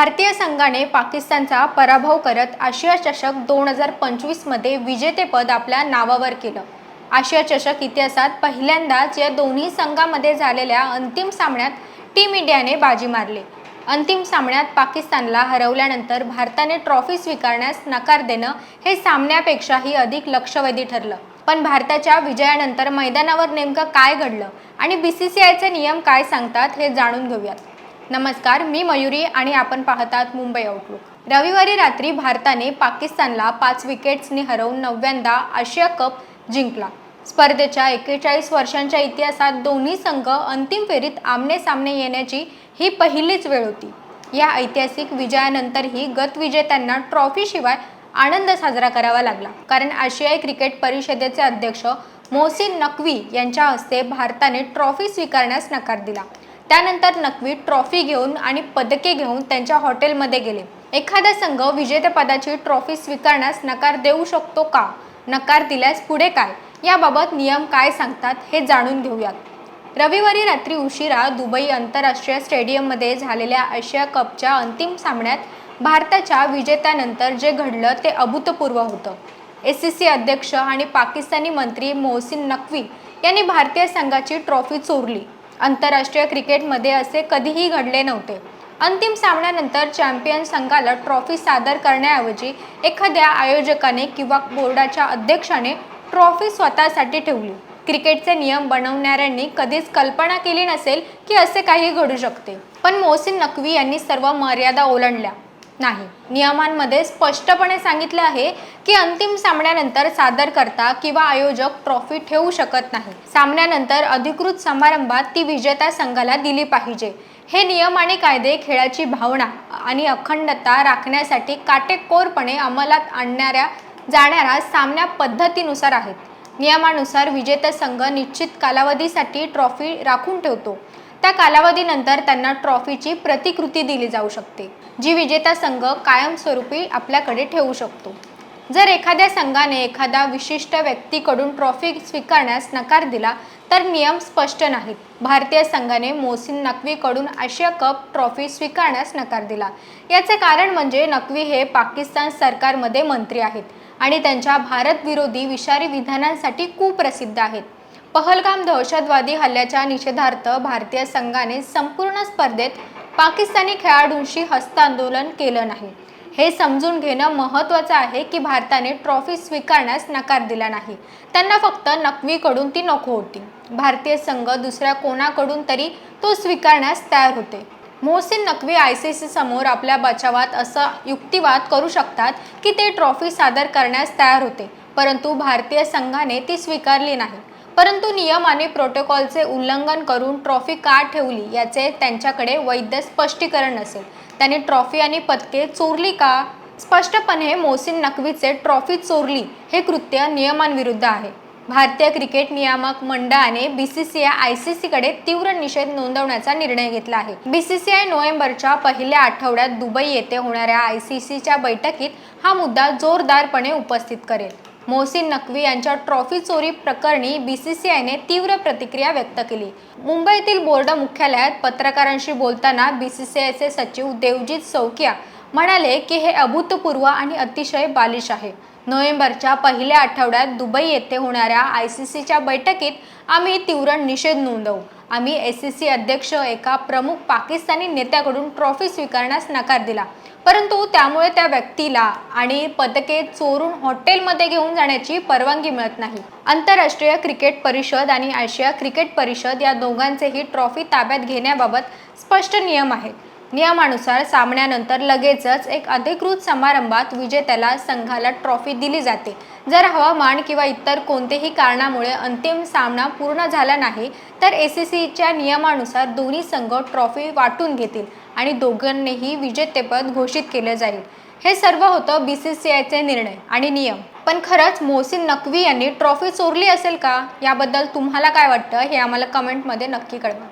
भारतीय संघाने पाकिस्तानचा पराभव करत आशिया चषक दोन हजार पंचवीसमध्ये विजेतेपद आपल्या नावावर केलं. आशिया चषक इतिहासात पहिल्यांदाच या दोन्ही संघामध्ये झालेल्या अंतिम सामन्यात टीम इंडियाने बाजी मारली. अंतिम सामन्यात पाकिस्तानला हरवल्यानंतर भारताने ट्रॉफी स्वीकारण्यास नकार देणं हे सामन्यापेक्षाही अधिक लक्षवेधी ठरलं. पण भारताच्या विजयानंतर मैदानावर नेमकं काय घडलं आणि बी सी सी आयचे नियम काय सांगतात हे जाणून घेऊयात. नमस्कार मी मयुरी आणि आपण पाहतात मुंबई आउटलुक रविवारी रात्री भारताने पाकिस्तानला पाच विकेट्सनी हरवून नव्यांदा आशिया कप जिंकला. स्पर्धेच्या एक्केचाळीस वर्षांच्या इतिहासात दोन्ही संघ अंतिम फेरीत आमने सामने येण्याची ही पहिलीच वेळ होती. या ऐतिहासिक विजयानंतरही गतविजेत्यांना ट्रॉफीशिवाय आनंद साजरा करावा लागला. कारण आशियाई क्रिकेट परिषदेचे अध्यक्ष मोहसिन नकवी यांच्या हस्ते भारताने ट्रॉफी स्वीकारण्यास नकार दिला. त्यानंतर नक्वी ट्रॉफी घेऊन आणि पदके घेऊन त्यांच्या हॉटेलमध्ये गेले. एखादा संघ विजेतेपदाची ट्रॉफी स्वीकारण्यास नकार देऊ शकतो का? नकार दिल्यास पुढे काय? याबाबत नियम काय सांगतात हे जाणून घेऊयात. रविवारी रात्री उशिरा दुबई आंतरराष्ट्रीय स्टेडियममध्ये झालेल्या आशिया कपच्या अंतिम सामन्यात भारताच्या विजेत्यानंतर जे घडलं ते अभूतपूर्व होतं. एस सी सी अध्यक्ष आणि पाकिस्तानी मंत्री मोहसिन नक्वी यांनी भारतीय संघाची ट्रॉफी चोरली. आंतरराष्ट्रीय क्रिकेटमध्ये असे कधीही घडले नव्हते. अंतिम सामन्यानंतर चॅम्पियन संघाला ट्रॉफी सादर करण्याऐवजी एखाद्या आयोजकाने किंवा बोर्डाच्या अध्यक्षाने ट्रॉफी स्वतःसाठी ठेवली. क्रिकेटचे नियम बनवणाऱ्यांनी कधीच कल्पना केली नसेल की असे काही घडू शकते. पण मोहसिन नकवी यांनी सर्व मर्यादा ओलांडल्या. नाही. नियमांमध्ये स्पष्टपणे सांगितले आहे की अंतिम सामन्यानंतर सादर करता किंवा आयोजक ट्रॉफी ठेवू शकत नाही. सामन्यानंतर अधिकृत समारंभात ती विजेत्या संघाला दिली पाहिजे. हे नियम आणि कायदे खेळाची भावना आणि अखंडता राखण्यासाठी काटेकोरपणे अंमलात आणणाऱ्या जाणाऱ्या सामन्या पद्धतीनुसार आहेत. नियमानुसार विजेता संघ निश्चित कालावधीसाठी ट्रॉफी राखून ठेवतो. त्या कालावधीनंतर त्यांना ट्रॉफीची प्रतिकृती दिली जाऊ शकते जी विजेता संघ कायमस्वरूपी आपल्याकडे ठेवू शकतो. जर एखाद्या संघाने एखादा विशिष्ट व्यक्तीकडून ट्रॉफी स्वीकारण्यास नकार दिला तर नियम स्पष्ट नाहीत. भारतीय संघाने मोहसिन नकवीकडून आशिया कप ट्रॉफी स्वीकारण्यास नकार दिला. याचे कारण म्हणजे नकवी हे पाकिस्तान सरकारमध्ये मंत्री आहेत आणि त्यांच्या भारतविरोधी विषारी विधानांसाठी कुप्रसिद्ध आहेत. पहलगाम दहशतवादी हल्ल्याच्या निषेधार्थ भारतीय संघाने संपूर्ण स्पर्धेत पाकिस्तानी खेळाडूंशी हस्तांदोलन केलं नाही. हे समजून घेणं महत्त्वाचं आहे की भारताने ट्रॉफी स्वीकारण्यास नकार दिला नाही. त्यांना फक्त नकवीकडून ती नको होती. भारतीय संघ दुसऱ्या कोणाकडून तरी तो स्वीकारण्यास तयार होते. Mohsin Naqvi I C C समोर आपल्या बचावात असा युक्तिवाद करू शकतात की ते ट्रॉफी सादर करण्यास तयार होते परंतु भारतीय संघाने ती स्वीकारली नाही. परंतु नियम आणि प्रोटोकॉलचे उल्लंघन करून ट्रॉफी का ठेवली याचे त्यांच्याकडे वैध स्पष्टीकरण नसेल. त्यांनी ट्रॉफी आणि पदके चोरली का? स्पष्टपणे मोहसिन नकवीचे ट्रॉफी चोरली हे कृत्य नियमांविरुद्ध आहे. भारतीय क्रिकेट नियामक मंडळाने B C C I I C सीकडे तीव्र निषेध नोंदवण्याचा निर्णय घेतला आहे. बी सी सी आय नोव्हेंबरच्या पहिल्या आठवड्यात दुबई येथे होणाऱ्या आय सी सीच्या बैठकीत हा मुद्दा जोरदारपणे उपस्थित करेल. मोहसिन नकवी यांच्या ट्रॉफी चोरी प्रकरणी बी सी सी आयने तीव्र प्रतिक्रिया व्यक्त केली. मुंबईतील बोर्ड मुख्यालयात पत्रकारांशी बोलताना बी सी सी आयचे सचिव देवजीत सौकिया म्हणाले की हे अभूतपूर्व आणि अतिशय बालिश आहे. नोव्हेंबरच्या पहिल्या आठवड्यात दुबई येथे होणाऱ्या आय सी सीच्या बैठकीत आम्ही तीव्र निषेध नोंदवू. आम्ही एस सी सी अध्यक्ष एका प्रमुख पाकिस्तानी नेत्याकडून ट्रॉफी स्वीकारण्यास नकार दिला. परंतु त्यामुळे त्या व्यक्तीला आणि पदके चोरून हॉटेलमध्ये घेऊन जाण्याची परवानगी मिळत नाही. आंतरराष्ट्रीय क्रिकेट परिषद आणि आशिया क्रिकेट परिषद या दोघांचेही ट्रॉफी ताब्यात घेण्याबाबत स्पष्ट नियम आहेत. नियमानुसार सामन्यानंतर लगेचच एक अधिकृत समारंभात विजेत्याला संघाला ट्रॉफी दिली जाते. जर हवामान किंवा इतर कोणतेही कारणामुळे अंतिम सामना पूर्ण झाला नाही तर ए सी सीच्या नियमानुसार दोन्ही संघ ट्रॉफी वाटून घेतील आणि दोघांनीही विजेतेपद घोषित केलं जाईल. हे सर्व होतं बी सी सी आयचे निर्णय आणि नियम. पण खरंच मोहसिन नकवी यांनी ट्रॉफी चोरली असेल का? याबद्दल तुम्हाला काय वाटतं? हे आम्हाला कमेंटमध्ये नक्की कळवा.